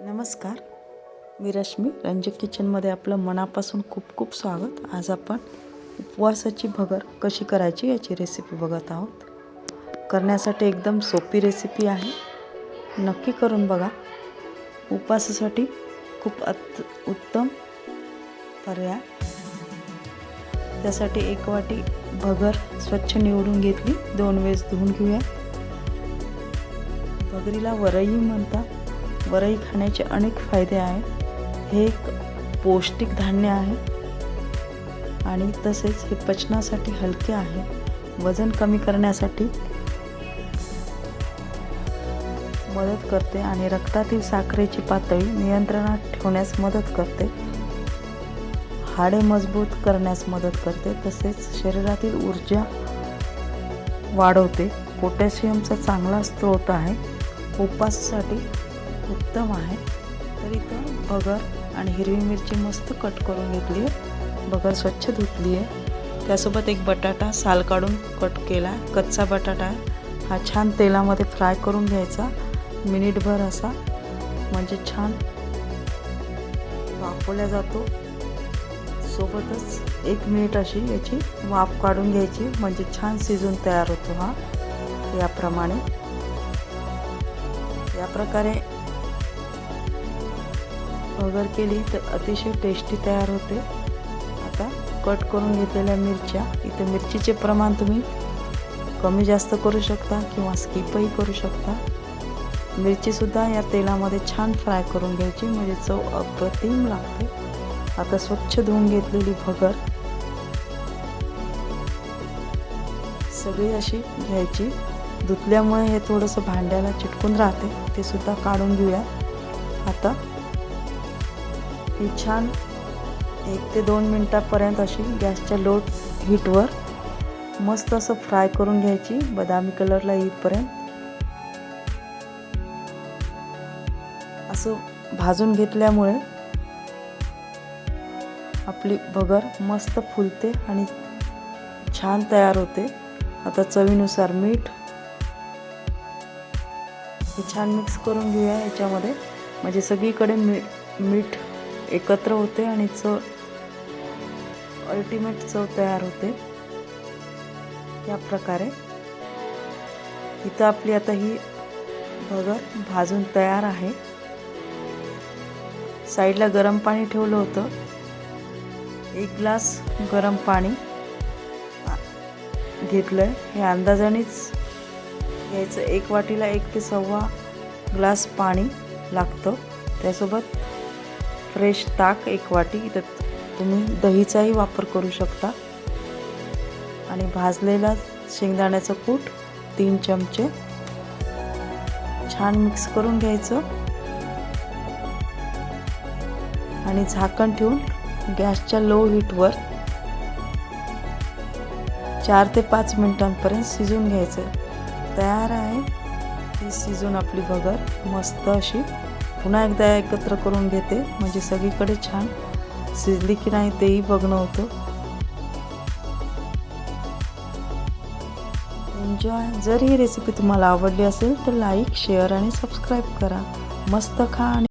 नमस्कार. मी रश्मी रंजक किचनमध्ये आपलं मनापासून खूप खूप स्वागत. आज आपण उपवासाची भगर कशी करायची याची रेसिपी बघत आहोत. करण्यासाठी एकदम सोपी रेसिपी आहे. नक्की करून बघा. उपवासासाठी खूप अत उत्तम पर्याय. त्यासाठी एक वाटी भगर स्वच्छ निवडून घेतली. दोन वेळेस धुवून घेऊया भगरीला वरई म्हणतात. वरई खाण्याचे अनेक फायदे आहेत. हे एक पौष्टिक धान्य आहे. आणि तसेच हे पचनासाठी हलके आहे. वजन कमी करण्यासाठी मदत करते आणि रक्तातील साखरेची पातळी नियंत्रणात ठेवण्यास मदत करते. हाडे मजबूत करण्यास मदत करते. तसेच शरीरातील ऊर्जा वाढवते. पोटॅशियमचा चांगला स्रोत आहे. उपवासासाठी उत्तम आहे तर इथं भगर आणि हिरवी मिरची मस्त कट करून घेतली आहे. भगर स्वच्छ धुतली आहे. त्यासोबत एक बटाटा साल काढून कट केला. कच्चा बटाटा हा छान तेलामध्ये फ्राय करून घ्यायचा. मिनिटभर असा. म्हणजे छान वाफवला जातो. सोबतच एक मिनिट अशी याची वाफ काढून घ्यायची. म्हणजे छान शिजून तयार होतो हा. याप्रमाणे. या प्रकारे भगर केली तर अतिशय टेस्टी तयार होते. आता कट करून घेतलेल्या मिरच्या. इथे मिरचीचे प्रमाण तुम्ही कमी जास्त करू शकता किंवा स्किपही करू शकता. मिरचीसुद्धा या तेलामध्ये छान फ्राय करून घ्यायची. म्हणजे चव अप्रतिम लागते. आता स्वच्छ धुवून घेतलेली भगर. सगळी अशी घ्यायची. धुतल्यामुळे हे थोडंसं भांड्याला चिटकून राहते. ते सुद्धा काढून घेऊया. आता ही छान. एक ते दोन मिनटापर्यंत अशी गॅसच्या लो हीटवर मस्त असं फ्राय करून घ्यायची. बदामी कलरला येईपर्यंत. असं भाजून घेतल्यामुळे आपली भगर मस्त फुलते आणि छान तयार होते. आता चवीनुसार मीठ हे छान मिक्स करून घेऊया याच्यामध्ये. म्हणजे सगळीकडे मी मीठ एकत्र होते आणि चव अल्टिमेट चव तयार होते. या प्रकारे. इथं आपली आता ही भगर भाजून तयार आहे. साईडला गरम पाणी ठेवलं होतं. एक ग्लास गरम पाणी घेतलं आहे हे अंदाजानेच घ्यायचं. एक वाटीला एक ते सव्वा ग्लास पाणी लागतं. त्यासोबत फ्रेश ताक एक वाटी त्यात तुम्ही दहीचाही वापर करू शकता. आणि भाजलेला शेंगदाण्याचं कूट तीन चमचे. छान मिक्स करून घ्यायचं. आणि झाकण ठेवून गॅसच्या लो हीटवर चार ते पाच मिनिटांपर्यंत शिजून घ्यायचं. तयार आहे. ती शिजून आपली बगर मस्त अशी पुन्हा एकदा एकत्र करून घेते. म्हणजे सगळीकडे छान शिजली की नाही तेही बघणं होतं. एन्जॉय जर ही रेसिपी तुम्हाला आवडली असेल तर लाईक शेअर आणि सबस्क्राईब करा. मस्त खा आणि